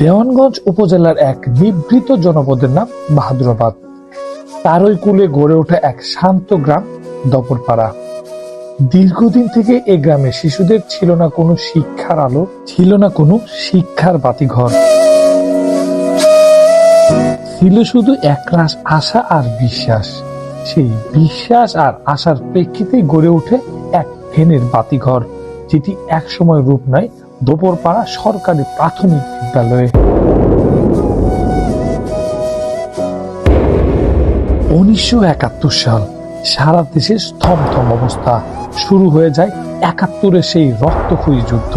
দেওয়ানগঞ্জ উপজেলার এক নিভৃত জনপদের নাম বাহাদুরাবাদ। তারই কুলে গড়ে ওঠা এক শান্ত গ্রাম, দপরপাড়া। দীর্ঘদিন থেকে এ গ্রামে শিশুদের ছিল না কোনো শিক্ষার আলো, ছিল না কোনো শিক্ষার বাতিঘর। ছিল শুধু একরাশ আশা আর বিশ্বাস। সেই বিশ্বাস আর আশার প্রেক্ষিতে গড়ে ওঠে এক ফেনের বাতিঘর, যেটি একসময় রূপ নেয় দোপরপাড়া সরকারি প্রাথমিক বিদ্যালয়ে। উনিশশো একাত্তর সাল সারা দেশে স্তম্ভম অবস্থা। শুরু হয়ে যায় একাত্তরের সেই রক্তক্ষয়ী যুদ্ধ।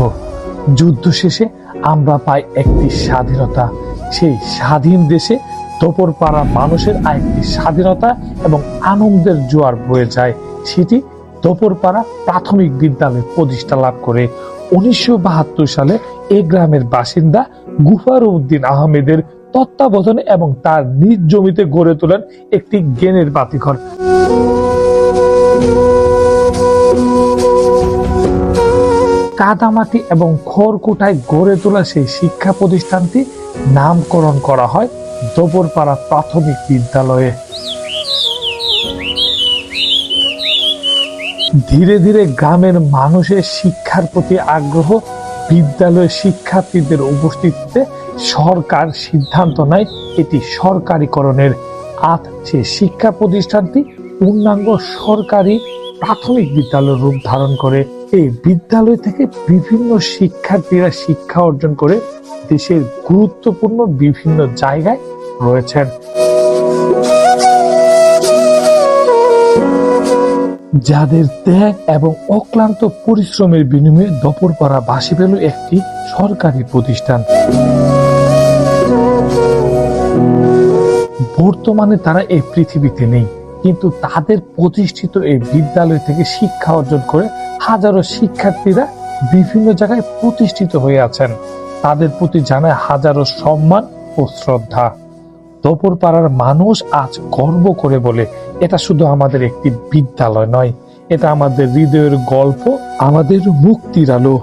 যুদ্ধ শেষে আমরা পাই একটি স্বাধীনতা। সেই স্বাধীন দেশে দোপরপাড়া মানুষের আরেকটি স্বাধীনতা এবং আনন্দের জোয়ার বয়ে যায়। সেটি দোপরপাড়া প্রাথমিক বিদ্যালয় প্রতিষ্ঠা লাভ করে। উনিশশো বাহাত্তর সালে এ গ্রামের বাসিন্দা গুফার উদ্দিন আহমেদের তত্ত্বাবধানে এবং তার নিজ জমিতে গড়ে তোলেন একটি জ্ঞানের বাতিঘর। কাদামাটি এবং খড়কুটায় গড়ে তোলা সেই শিক্ষা প্রতিষ্ঠানটি নামকরণ করা হয় দোবরপাড়া প্রাথমিক বিদ্যালয়ে। ধীরে ধীরে গ্রামের মানুষের শিক্ষার প্রতি আগ্রহ বিদ্যালয়ে শিক্ষার্থীদের উপস্থিতিতে সরকার সিদ্ধান্ত নেয় এটি সরকারিকরণের সে শিক্ষা প্রতিষ্ঠানটি পূর্ণাঙ্গ সরকারি প্রাথমিক বিদ্যালয়ের রূপ ধারণ করে। এই বিদ্যালয় থেকে বিভিন্ন শিক্ষার্থীরা শিক্ষা অর্জন করে দেশের গুরুত্বপূর্ণ বিভিন্ন জায়গায় রয়েছেন। যাদের ত্যাগ এবং অক্লান্ত পরিশ্রমের বিনিময়ে দপরপাড়া বাসি পেল একটি সরকারি প্রতিষ্ঠান। বর্তমানে তারা এই পৃথিবীতে নেই, কিন্তু তাদের প্রতিষ্ঠিত এই বিদ্যালয় থেকে শিক্ষা অর্জন করে হাজারো শিক্ষার্থীরা বিভিন্ন জায়গায় প্রতিষ্ঠিত হয়ে আছেন। তাদের প্রতি জানায় হাজারো সম্মান ও শ্রদ্ধা। দোপরপাড়ার মানুষ আজ গর্ব করে বলে, এটা শুধু আমাদের একটি বিদ্যালয় নয়, এটা আমাদের হৃদয়ের গল্প, আমাদের মুক্তির আলো।